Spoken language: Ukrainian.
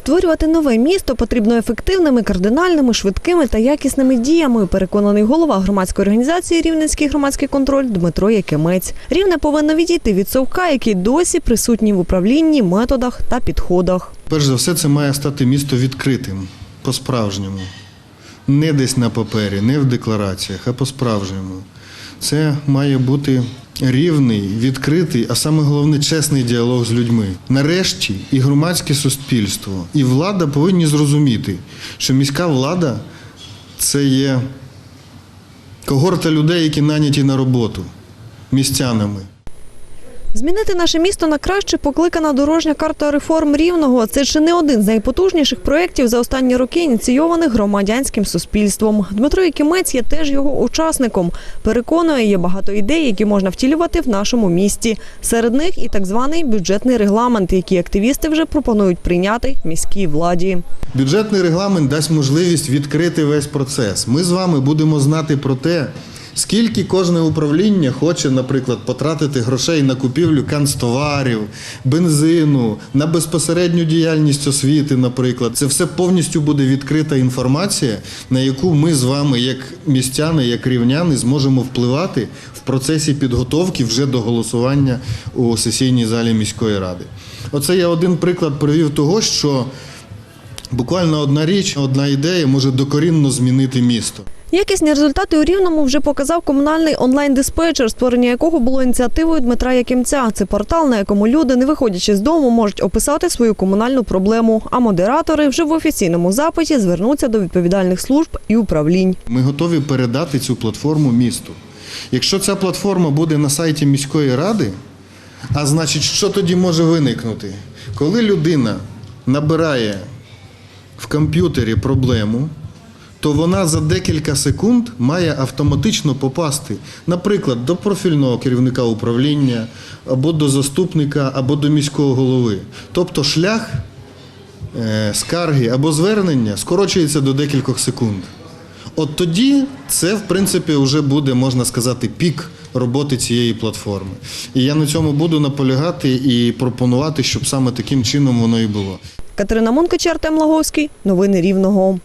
Створювати нове місто потрібно ефективними, кардинальними, швидкими та якісними діями. Переконаний голова громадської організації Рівненський громадський контроль Дмитро Якимець. Рівне повинно відійти від совка, який досі присутній в управлінні, методах та підходах. Перш за все, це має стати місто відкритим по-справжньому. Не десь на папері, не в деклараціях, а по-справжньому. Це має бути рівний, відкритий, а саме головне чесний діалог з людьми. Нарешті і громадське суспільство, і влада повинні зрозуміти, що міська влада це є когорта людей, які наняті на роботу містянами. Змінити наше місто на краще покликана дорожня карта реформ рівного. Це чи не один з найпотужніших проєктів за останні роки, ініційованих громадянським суспільством. Дмитро Якимець є теж його учасником. Переконує, є багато ідей, які можна втілювати в нашому місті. Серед них і так званий бюджетний регламент, який активісти вже пропонують прийняти міській владі. Бюджетний регламент дасть можливість відкрити весь процес. Ми з вами будемо знати про те, скільки кожне управління хоче, наприклад, потратити грошей на купівлю канцтоварів, бензину, на безпосередню діяльність освіти, наприклад. Це все повністю буде відкрита інформація, на яку ми з вами, як містяни, як рівняни, зможемо впливати в процесі підготовки вже до голосування у сесійній залі міської ради. Оце я один приклад привів того, що Буквально одна річ, одна ідея може докорінно змінити місто. Якісні результати у Рівному вже показав комунальний онлайн-диспетчер, створення якого було ініціативою Дмитра Якимця. Це портал, на якому люди, не виходячи з дому, можуть описати свою комунальну проблему. А модератори вже в офіційному запиті звернуться до відповідальних служб і управлінь. Ми готові передати цю платформу місту. Якщо ця платформа буде на сайті міської ради, а значить, що тоді може виникнути? Коли людина набирає в комп'ютері проблему, то вона за декілька секунд має автоматично попасти, наприклад, до профільного керівника управління, або до заступника, або до міського голови. Тобто шлях е, скарги або звернення скорочується до декількох секунд. От тоді це, в принципі, вже буде, можна сказати, пік роботи цієї платформи. І я на цьому буду наполягати і пропонувати, щоб саме таким чином воно і було. Катерина Монкача, Артем Лаговський. Новини Рівного.